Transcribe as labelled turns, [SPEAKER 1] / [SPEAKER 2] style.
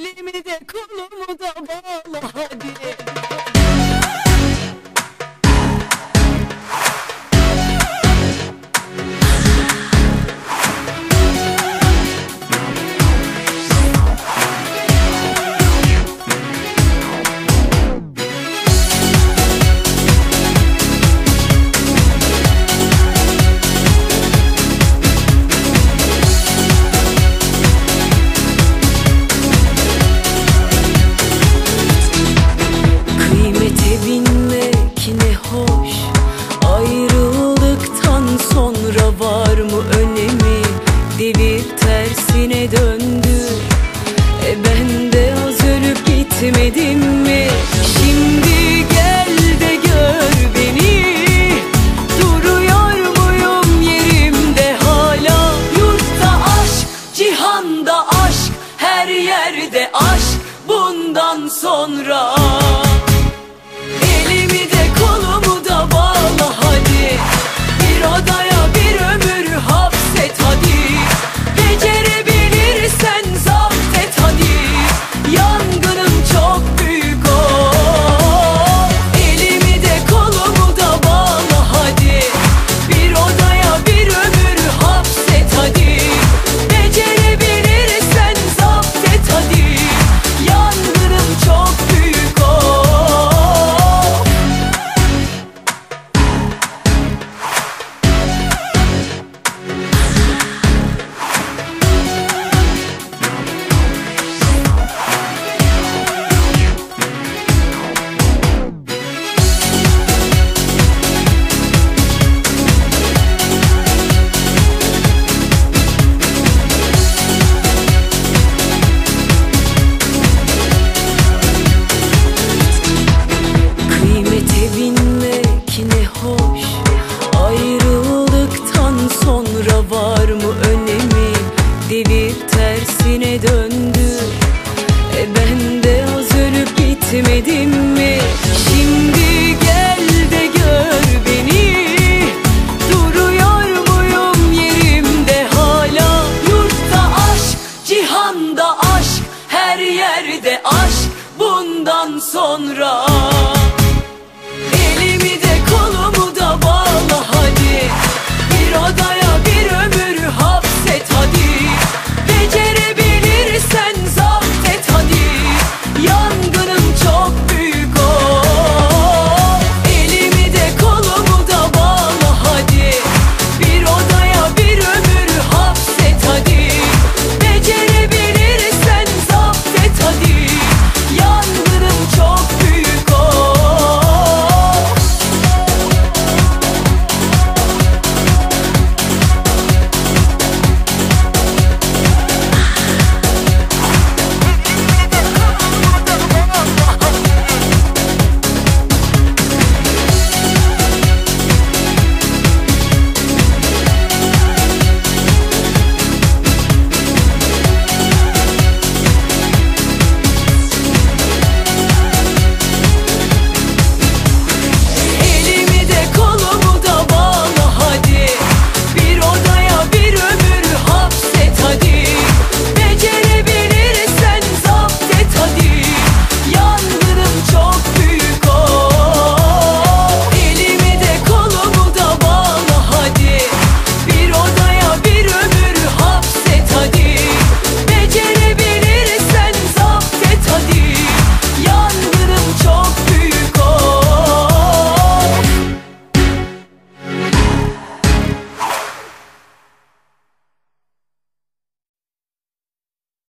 [SPEAKER 1] Elimi de kolumu da bağla hadi var mı önemi? Devir tersine döndü. E ben de az ölüp gitmedim mi? Şimdi gel de gör beni. Duruyor muyum yerimde? Hala Yurtta aşk, cihanda aşk Her yerde aşk. Bundan sonra ne hoş Ayrıldıktan sonra var mı önemi? Devir tersine döndü. E ben de az ölüp gitmedim mi? Şimdi gel de gör beni. Duruyor muyum yerimde? Hala Yurtta aşk, cihanda aşk Her yerde aşk. Bundan sonra